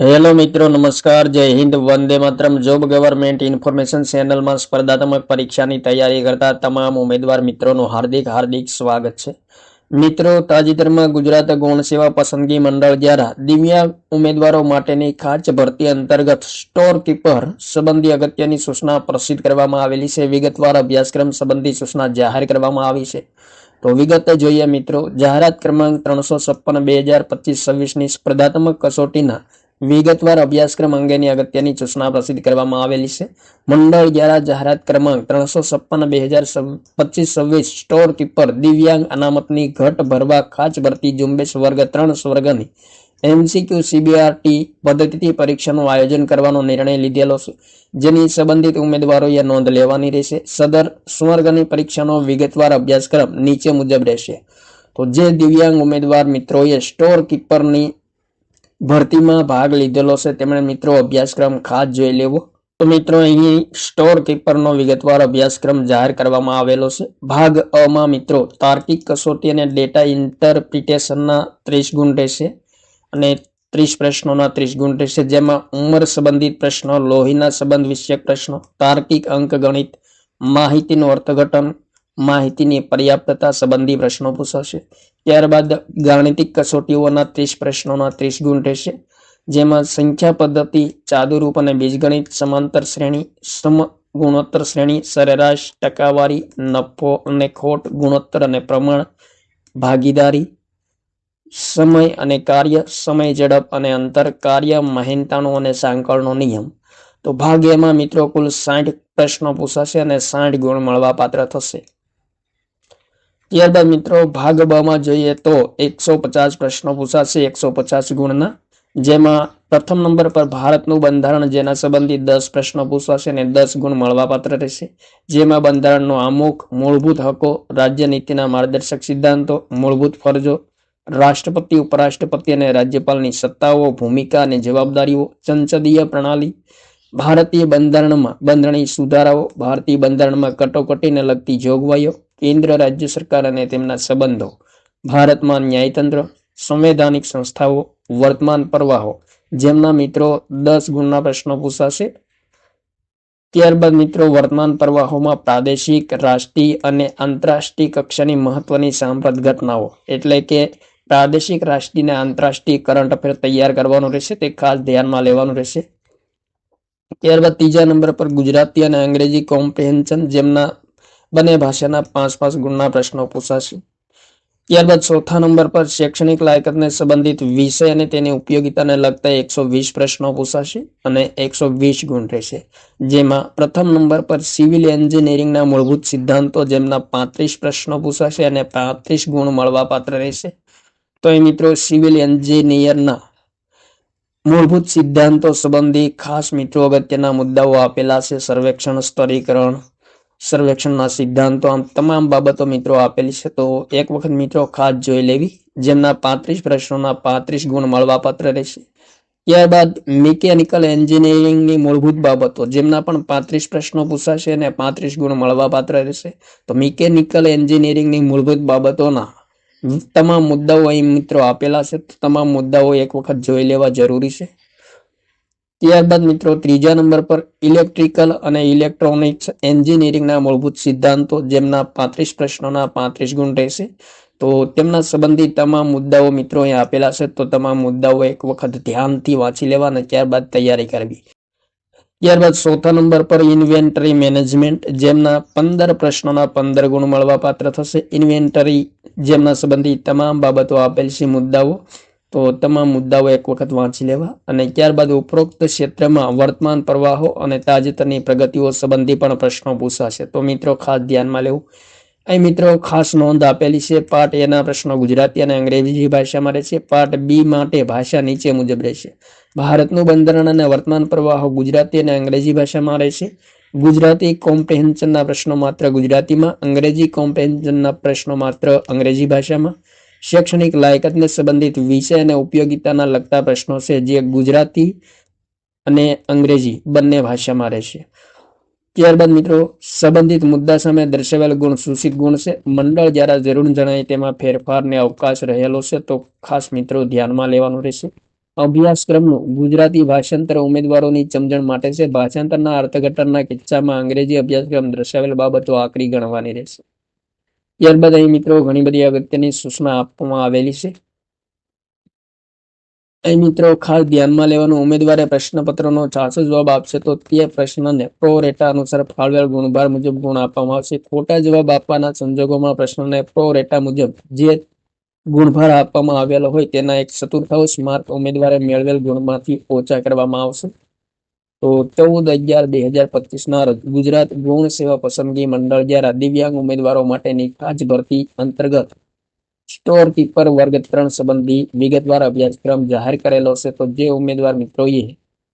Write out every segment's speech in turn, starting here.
Hello મિત્રો, નમસ્કાર, જય હિન્દ, વંદે માત્રમ. જોબ ગવર્મેન્ટ ઇન્ફોર્મેશન ચેનલમાં સ્પર્ધાત્મક પરીક્ષાની તૈયારી કરતા તમામ ઉમેદવાર મિત્રોનું હાર્દિક હાર્દિક સ્વાગત છે. મિત્રો, તાજેતરમાં ગુજરાત ગૌણ સેવા પસંદગી મંડળ દ્વારા દિવ્યાંગ ઉમેદવારો માટેની ખાચ ભરતી અંતર્ગત સ્ટોર કીપર સંબંધી અગત્યની સૂચના પ્રસિદ્ધ કરવામાં આવેલી છે. વિગતવાર અભ્યાસક્રમ સંબંધી સૂચના જાહેર કરવામાં આવી છે. તો વિગત જોઈએ મિત્રો, જાહેરાત ક્રમાંક ત્રણસો છપ્પન, બે હજાર પચીસ, છવ્વીસની સ્પર્ધાત્મક કસોટીના વિગતવાર અભ્યાસક્રમ અંગેની અગત્યની સૂચના પ્રસિદ્ધ કરવામાં આવેલી છે. મંડળ દ્વારા જાહેરાત ક્રમાંક ત્રણસો છપ્પન બે હજાર પચીસ છવ્વીસ સ્ટોર કીપર દિવ્યાંગ અનામતની ઘટ ભરવા ખાસ ભરતી ઝુંબેશ વર્ગ ત્રણ સ્વર્ગની એમસીક્યુ સીબીઆરટી પદ્ધતિથી પરીક્ષાનું આયોજન કરવાનો નિર્ણય લીધેલો છે. જેની સંબંધિત ઉમેદવારોએ નોંધ લેવાની રહેશે. સદર સ્વર્ગની પરીક્ષાનો વિગતવાર અભ્યાસક્રમ નીચે મુજબ રહેશે. તો જે દિવ્યાંગ ઉમેદવાર મિત્રોએ સ્ટોર કીપરની ભરતીમાં ભાગ લીધેલો છે. તેમણે મિત્રો અભ્યાસક્રમ ખાસ જોઈ લેવો. તો મિત્રો, અહીં સ્ટોર કીપરનો વિગતવાર અભ્યાસક્રમ જાહેર કરવામાં આવેલો છે. ભાગ અમાં મિત્રો, તાર્કિક કસોટી અને ડેટા ઇન્ટરપ્રિટેશનના ત્રીસ ગુણ રહેશે અને ત્રીસ પ્રશ્નોના ત્રીસ ગુણ રહેશે જેમાં ઉંમર સંબંધિત પ્રશ્નો, લોહીના સંબંધ વિષયક પ્રશ્નો, તાર્કિક અંક ગણિત, માહિતીનું અર્થઘટન માહિતીની પર્યાપ્તતા સંબંધી પ્રશ્નો પૂછાશે. ત્યારબાદ ગાણિતિક કસોટીઓના ત્રીસ પ્રશ્નોના ત્રીસ ગુણ રહેશે, જેમાં સંખ્યા પદ્ધતિ, ચાદુરૂપ અને બીજગણિત સમાંતર શ્રેણી, સમ ગુણોત્તર શ્રેણી, સરેરાશ, ટકાવારી, નફો અને ખોટ ગુણોત્તર અને પ્રમાણ, ભાગીદારી, સમય અને કાર્ય, સમય ઝડપ અને અંતર, કાર્ય મહેનતાનો અને સાંકળનો નિયમ. તો ભાગ એમાં મિત્રો કુલ સાઠ પ્રશ્નો પૂછાશે અને સાઠ ગુણ મળવા પાત્ર થશે. ત્યારબાદ મિત્રો ભાગ બ જોઈએ તો એકસો પચાસ પ્રશ્નો પૂછાશે, એકસો પચાસ ગુણના. જેમાં પ્રથમ નંબર પર ભારતનું બંધારણ જેના સંબંધિત દસ પ્રશ્નો પૂછાશે અને દસ ગુણ મળવાપાત્ર રહેશે. જેમાં બંધારણનો આમુખ, મૂળભૂત હકો, રાજ્ય નીતિના માર્ગદર્શક સિદ્ધાંતો, મૂળભૂત ફરજો, રાષ્ટ્રપતિ, ઉપરાષ્ટ્રપતિ અને રાજ્યપાલની સત્તાઓ, ભૂમિકા અને જવાબદારીઓ, સંસદીય પ્રણાલી, ભારતીય બંધારણમાં બંધારણીય સુધારાઓ, ભારતીય બંધારણમાં કટોકટીને લગતી જોગવાઈઓ કેન્દ્ર રાજ્ય સરકાર અને તેમના સંબંધો, ભારતમાં ન્યાયતંત્ર, સંવૈધાનિક સંસ્થાઓ, વર્તમાન પ્રવાહો, જેમના મિત્રો દસ ગુણના પ્રશ્નો પૂછાશે. ત્યારબાદ મિત્રો, વર્તમાન પ્રવાહોમાં પ્રાદેશિક, રાષ્ટ્રીય અને આંતરરાષ્ટ્રીય કક્ષાની મહત્વની સાંપ્રત ઘટનાઓ, એટલે કે પ્રાદેશિક, રાષ્ટ્રીય અને આંતરરાષ્ટ્રીય કરંટ અફેર તૈયાર કરવાનું રહેશે, તે ખાસ ધ્યાનમાં લેવાનું રહેશે. ત્યારબાદ ત્રીજા નંબર પર ગુજરાતી અને અંગ્રેજી કોમ્પ્રિહેન્શન, જેમના બંને ભાષાના પાંચ પાંચ ગુણના પ્રશ્નો પૂછાશે. ત્યારબાદ ચોથા નંબર પર શૈક્ષણિક લાયકાતને સંબંધિત વિષય અને તેની ઉપયોગિતાને લગતા એકસો વીસ પ્રશ્નો પૂછાશે અને એકસો વીસ ગુણ રહેશે. જેમાં પ્રથમ નંબર પર સિવિલ એન્જિનિયરિંગના મૂળભૂત સિદ્ધાંતો જેમના પાંત્રીસ પ્રશ્નો પૂછાશે અને પાંત્રીસ ગુણ મળવા પાત્ર રહેશે. તો એ મિત્રો સિવિલ એન્જિનિયરના મૂળભૂત સિદ્ધાંતો સંબંધી ખાસ મિત્રો અગત્યના મુદ્દાઓ આપેલા છે. સર્વેક્ષણ સ્તરીકરણ સર્વેક્ષણના સિદ્ધાંતો આમ તમામ બાબતો મિત્રો આપેલી છે. તો એક વખત મિત્રો ખાસ જોઈ લેવી. જેમના પાંત્રીસ પ્રશ્નોના પાંત્રીસ ગુણ મળવાપાત્ર રહેશે. ત્યારબાદ મિકેનિકલ એન્જિનિયરિંગની મૂળભૂત બાબતો. જેમના પણ પાંત્રીસ પ્રશ્નો પૂછાશે અને પાંત્રીસ ગુણ મળવાપાત્ર રહેશે. તો મિકેનિકલ એન્જિનિયરિંગની મૂળભૂત બાબતોના તમામ મુદ્દાઓ અહીં મિત્રો આપેલા છે. તમામ મુદ્દાઓ એક વખત જોઈ લેવા જરૂરી છે. ત્યારબાદ મિત્રો ત્રીજા નંબર પર ઇલેક્ટ્રિકલ અને ઇલેક્ટ્રોનિક્સ એન્જિનિયરિંગના મૂળભૂત સિદ્ધાંતો જેમના પાંત્રીસ પ્રશ્નોના પાંત્રીસ ગુણ રહેશે. તો તેમના સંબંધિત તમામ મુદ્દાઓ મિત્રો અહીંયા આપેલા છે. તો તમામ મુદ્દાઓ એક વખત ધ્યાનથી વાંચી લેવા અને ત્યારબાદ તૈયારી કરવી. ત્યારબાદ ચોથા નંબર પર ઇન્વેન્ટરી મેનેજમેન્ટ જેમના પંદર પ્રશ્નોના પંદર ગુણ મળવા પાત્ર થશે. ઇન્વેન્ટરી જેમના સંબંધિત તમામ બાબતો આપેલ છે મુદ્દાઓ. તો તમામ મુદ્દાઓ એક વખત વાંચી લેવા અને ત્યારબાદ ઉપરોક્ત ક્ષેત્રમાં વર્તમાન પ્રવાહો અને તાજેતરની પ્રગતિઓ સંબંધી પણ પ્રશ્નો પૂછાશે. તો મિત્રો, ખાસ ધ્યાનમાં લેવું. અહીં મિત્રો, ખાસ નોંધ આપેલી છે. પાર્ટ એના પ્રશ્નો ગુજરાતી અને અંગ્રેજી ભાષામાં રહેશે પાર્ટ બી માટે ભાષા નીચે મુજબ રહેશે. ભારતનું બંધારણ અને વર્તમાન પ્રવાહો ગુજરાતી અને અંગ્રેજી ભાષામાં રહેશે ગુજરાતી કોમ્પ્રિહેન્શનના પ્રશ્નો માત્ર ગુજરાતીમાં, અંગ્રેજી કોમ્પ્રિહેન્શનના પ્રશ્નો માત્ર અંગ્રેજી ભાષામાં. શૈક્ષણિક લાયકાતને સંબંધિત વિષય અને ઉપયોગિતાના લગતા પ્રશ્નો છે, જે ગુજરાતી અને અંગ્રેજી બંને ભાષામાં રહેશે ત્યારબાદ મિત્રો, સંબંધિત મુદ્દા સામે દર્શાવેલ ગુણ સૂચિત ગુણ છે. મંડળ જ્યારે જરૂર જણાય તેમાં ફેરફારને અવકાશ રહેલો છે, તો ખાસ મિત્રો ધ્યાનમાં લેવાનું રહેશે. અભ્યાસક્રમનું ગુજરાતી ભાષાંતર ઉમેદવારોની સમજણ માટે છે. ભાષાંતરના અર્થઘટનના કિસ્સામાં અંગ્રેજી અભ્યાસક્રમ દર્શાવેલ બાબતો આકરી ગણવાની રહેશે. ત્યારબાદ અહીં મિત્રો, ઘણી બધી અગત્યની સૂચના આપવામાં આવેલી છે. અહીં મિત્રો, ખાસ ધ્યાનમાં લેવાનું ઉમેદવારે પ્રશ્નપત્રનો સાચો જવાબ આપશે તો તે પ્રશ્નને પ્રો રેટા અનુસાર ફાળવેલ ગુણભાર મુજબ ગુણ આપવામાં આવશે. ખોટા જવાબ આપવાના સંજોગોમાં પ્રશ્નને પ્રો રેટા મુજબ જે ગુણભાર આપવામાં આવેલો હોય તેના એક ચતુર્થાંશ માર્ક ઉમેદવારે મેળવેલ ગુણમાંથી ઓછા કરવામાં આવશે. તો ચૌદ અગિયાર બે હજાર પચીસ ના રોજ ગુજરાત ગૌણ સેવા પસંદગી મંડળ દ્વારા દિવ્યાંગ ઉમેદવારો માટેની ખાસ ભરતી અંતર્ગત સ્ટોર કીપર વર્ગ ત્રણ સંબંધી વિગતવાર અભ્યાસક્રમ જાહેર કરેલો છે. તો જે ઉમેદવાર મિત્રોએ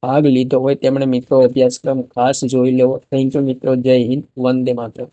ભાગ લીધો હોય તેમણે મિત્રો અભ્યાસક્રમ ખાસ જોઈ લેવો. થેન્ક યુ મિત્રો. જય હિન્દ. વંદે માતરમ.